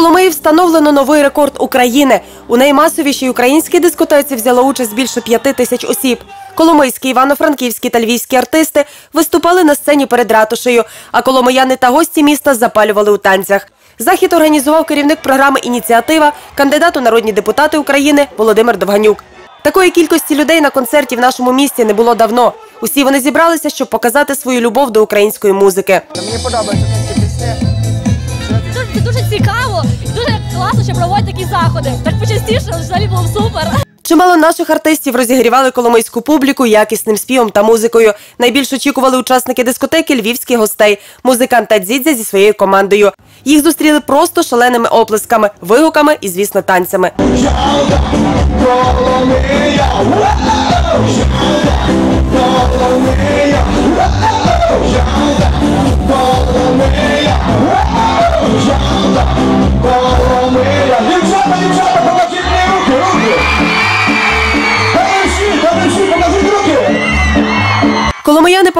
Коломиї встановлено новий рекорд України. У наймасовішій українській дискотеці взяло участь більше п'яти тисяч осіб. Коломийські, івано-франківські та львівські артисти виступали на сцені перед ратушею, а коломияни та гості міста запалювали у танцях. Захід організував керівник програми Ініціатива, кандидат у народні депутати України Володимир Довганюк. Такої кількості людей на концерті в нашому місті не було давно. Усі вони зібралися, щоб показати свою любов до української музики. Мені подобаються українські пісні. Дуже, це дуже цікаво і дуже класно, що проводять такі заходи. Так почастіше взагалі було супер. Чимало наших артистів розігрівали коломийську публіку якісним співом та музикою. Найбільш очікували учасники дискотеки львівських гостей, музикант та дзідзя зі своєю командою. Їх зустріли просто шаленими оплесками, вигуками і, звісно, танцями. Дівчата,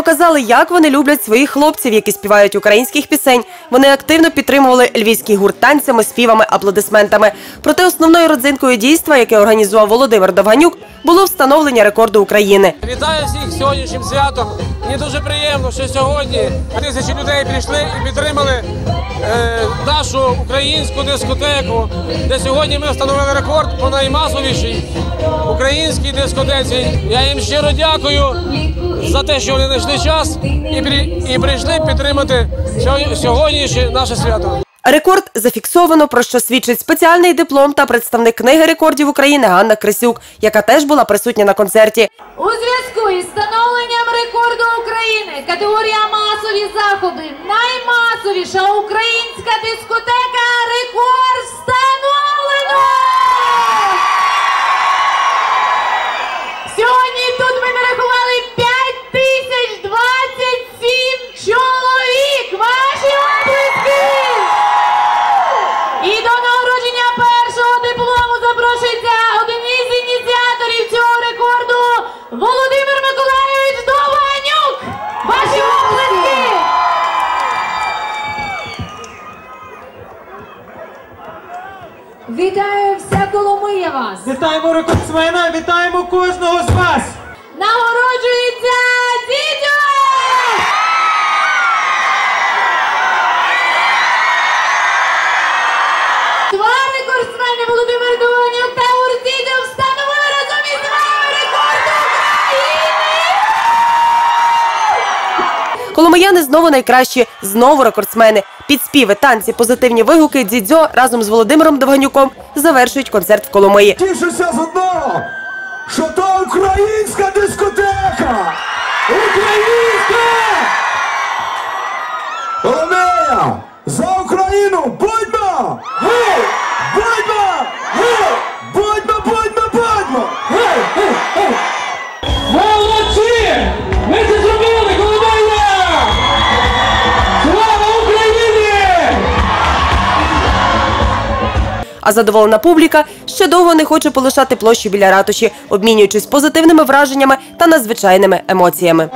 показали, як вони люблять своїх хлопців, які співають українських пісень. Вони активно підтримували львівський гурт танцями, співами, аплодисментами. Проте основною родзинкою дійства, яке організував Володимир Довганюк, було встановлення рекорду України. Вітаю всіх сьогоднішнім святом. Мені дуже приємно, що сьогодні тисячі людей прийшли і підтримали е, нашу українську дискотеку, де сьогодні ми встановили рекорд по наймасовішій українській дискотеці. Я їм щиро дякую за те, що вони знайшли час і, при- і прийшли підтримати сьогодні- сьогоднішнє наше свято. Рекорд зафіксовано, про що свідчить спеціальний диплом та представник книги рекордів України Ганна Крисюк, яка теж була присутня на концерті. У зв'язку із встановленням рекорду України категорія масові заходи наймасовіша українська дискотека Вітаю вся Коломия вас! Вітаємо рекордсмена, вітаємо кожного з вас! Нагороджується знову найкращі, знову рекордсмени. Підспіви, танці, позитивні вигуки, дзідзьо разом з Володимиром Довганюком завершують концерт в Коломиї. Тішуся з одного, що то українська дискотека! Українська! Коломия! За Україну! Будьмо! Гей! А задоволена публіка ще довго не хоче полишати площу біля ратуші, обмінюючись позитивними враженнями та надзвичайними емоціями.